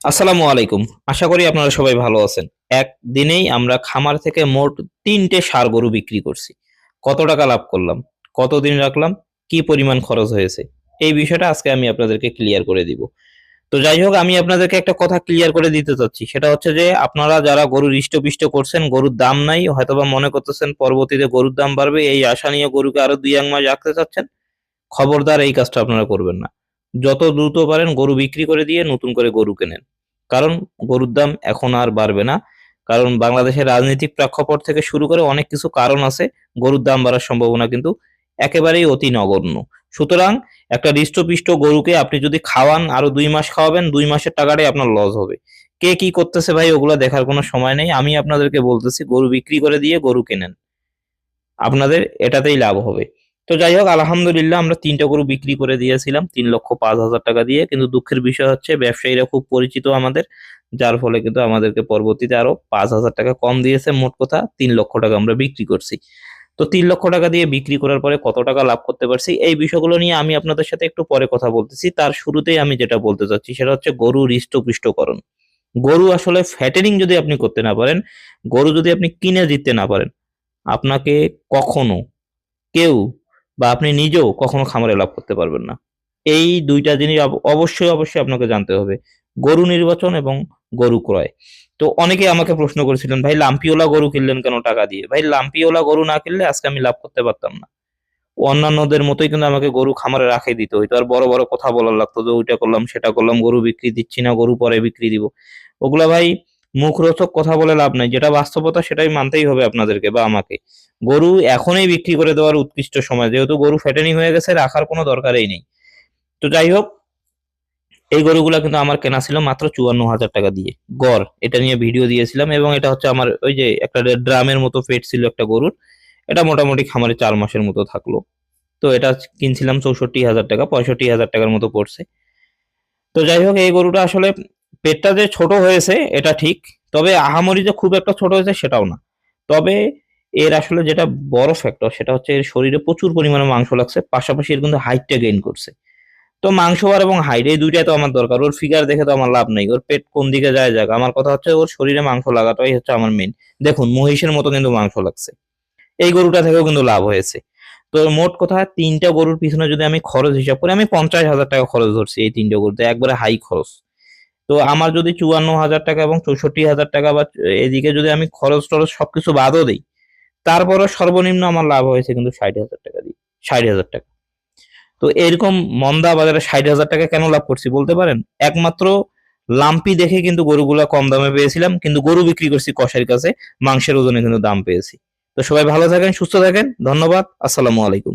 আসসালামু আলাইকুম। আশা করি আপনারা সবাই ভালো আছেন। একদিনেই আমরা খামার থেকে মোট তিনটে সার গরু বিক্রি করছি। কত টাকা লাভ করলাম? কতদিন রাখলাম? কি পরিমাণ খরচ হয়েছে? এই বিষয়টা আজকে আমি আপনাদেরকে ক্লিয়ার করে দিব। তো যাই হোক, আমি আপনাদেরকে একটা কথা ক্লিয়ার করে দিতে চাচ্ছি। সেটা হচ্ছে যে, আপনারা যারা গরুর ইষ্টপিষ্ট করছেন, গরুর দাম নাই, হয়তোবা মনে করতেছেন পরবর্তীতে গরুর দাম বাড়বে, এই আশা নিয়ে গরুকে আরও দুই এক মাস রাখতে চাচ্ছেন। খবরদার এই কাজটা আপনারা করবেন না। যত দ্রুত পারেন গরু বিক্রি করে দিয়ে নতুন করে গরু কেনেন। কারণ গরুর দাম এখন আর বাড়বে না। কারণ বাংলাদেশের রাজনৈতিক প্রেক্ষাপট থেকে শুরু করে অনেক কিছু কারণ আছে, গরুর দাম বাড়ার সম্ভাবনা কিন্তু একেবারেই অতি নগণ্য। সুতরাং একটা হৃষ্টপিষ্ট গরুকে আপনি যদি খাওয়ান, আরও দুই মাস খাওয়াবেন, দুই মাসের টাকাটাই আপনার লস হবে। কে কি করতেছে ভাই, ওগুলো দেখার কোনো সময় নেই। আমি আপনাদেরকে বলতেছি, গরু বিক্রি করে দিয়ে গরু কেনেন। আপনাদের এটাতেই লাভ হবে। তো যাই হোক, আলহামদুলিল্লাহ আমরা তিনটা গরু বিক্রি করে দিয়েছিলাম, তিন লক্ষ পাঁচ হাজার টাকা দিয়ে। কিন্তু দুঃখের বিষয় হচ্ছে, ব্যবসায়ীরা খুব পরিচিত আমাদের, যার ফলে কিন্তু আমাদেরকে পরবর্তীতে আরও পাঁচ হাজার টাকা কম দিয়েছে। মোট কথা তিন লক্ষ টাকা আমরা বিক্রি করছি। তো তিন লক্ষ টাকা দিয়ে বিক্রি করার পরে কত টাকা লাভ করতে পারছি, এই বিষয়গুলো নিয়ে আমি আপনাদের সাথে একটু পরে কথা বলতেছি। তার শুরুতেই আমি যেটা বলতে চাচ্ছি, সেটা হচ্ছে গরু হৃষ্টপুষ্টকরণ। গরু আসলে ফ্যাটেনিং যদি আপনি করতে না পারেন, গরু যদি আপনি কিনে দিতে না পারেন, আপনাকে কখনো কেউ বা আপনি নিজেও কখনো খামারে লাভ করতে পারবেন না। এই দুইটা জিনিস অব- অবশ্যই অবশ্যই আপনাকে জানতে হবে। গরু নির্বাচন এবং গরু ক্রয়। তো অনেকে আমাকে প্রশ্ন করেছিলেন, ভাই, লাম্পিওলা গরু কিনলেন কেন টাকা দিয়ে? ভাই, লাম্পিওলা গরু না কিনলে আজকে আমি লাভ করতে পারতাম না। অন্যান্যদের মতোই কিন্তু আমাকে গরু খামারে রাখে দিতে হইতো। আর বড় বড় কথা বলার লাগতো যে, ওইটা করলাম, সেটা করলাম, গরু বিক্রি দিচ্ছি না, গরু পরে বিক্রি দিব। ওগুলা ভাই মুখরোচক কথা বলে লাভ নাই। যেটা বাস্তবতা, সেটাই মানতেই হবে আপনাদেরকে বা আমাকে। গরু এখনই বিক্রি করে দেওয়ার উৎকৃষ্ট সময়। যেহেতু গরু ফেটেনি হয়ে গেছে, রাখার কোনো দরকারই নেই। তো যাই হোক, এই গরুগুলা কিন্তু আমার কেনা ছিল মাত্র চুয়ান্ন হাজার টাকা দিয়ে। গড়, এটা নিয়ে ভিডিও দিয়েছিলাম এবং এটা হচ্ছে আমার ওই যে একটা ড্রামের মতো পেট ছিল একটা গরুর। এটা মোটামুটি খামারে চার মাসের মতো থাকল। তো এটা কিনছিলাম চৌষট্টি হাজার টাকা, পঁয়ষট্টি হাজার টাকার মতো পড়ছে। তো যাই হোক, এই গরুটা আসলে পেটটা যে ছোট হয়েছে, এটা ঠিক। তবে আহামরি যে খুব একটা ছোট হয়েছে, সেটাও না। তবে এর আসলে যেটা বড় ফ্যাক্টর সেটা হচ্ছে এর শরীরে প্রচুর পরিমাণে মাংস লাগছে। পাশাপাশি এর কিন্তু হাইটটা গেইন করছে। তো মাংস আর এবং হাইট এই দুইটাই তো আমার দরকার। ওর ফিগার দেখে তো আমার লাভ নেই। ওর পেট কোন দিকে যায় যাক। আমার কথা হচ্ছে ওর শরীরে মাংস লাগাটাই হচ্ছে আমার মেন দেখুন, মহিষের মতো কিন্তু মাংস লাগছে। এই গরুটা থেকেও কিন্তু লাভ হয়েছে। তো মোট কথা, তিনটা গরুর পিছনে যদি আমি খরচ হিসাব করি, আমি পঞ্চাশ হাজার টাকা খরচ ধরছি এই তিনটা গরুতে। একবারে হাই খরচ। তো আমার যদি চুয়ান্ন হাজার টাকা এবং চৌষট্টি হাজার টাকা বা এদিকে যদি আমি খরচ টরচ সবকিছু বাদও দিই তারপরে সর্বনিম্ন আমার লাভ হয়েছে কিন্তু ষাট হাজার টাকা দিয়ে ষাট হাজার টাকা। তো এরকম মন্দা বাজারে ষাট হাজার টাকা কেন লাভ করছি বলতে পারেন? একমাত্র লাম্পি দেখে কিন্তু গরুগুলা কম দামে পেয়েছিলাম, কিন্তু গরু বিক্রি করছি কষের কাছে, মাংসের ওজনে কিন্তু দাম পেয়েছি। তো সবাই ভালো থাকেন, সুস্থ থাকেন, ধন্যবাদ, আসসালামু আলাইকুম।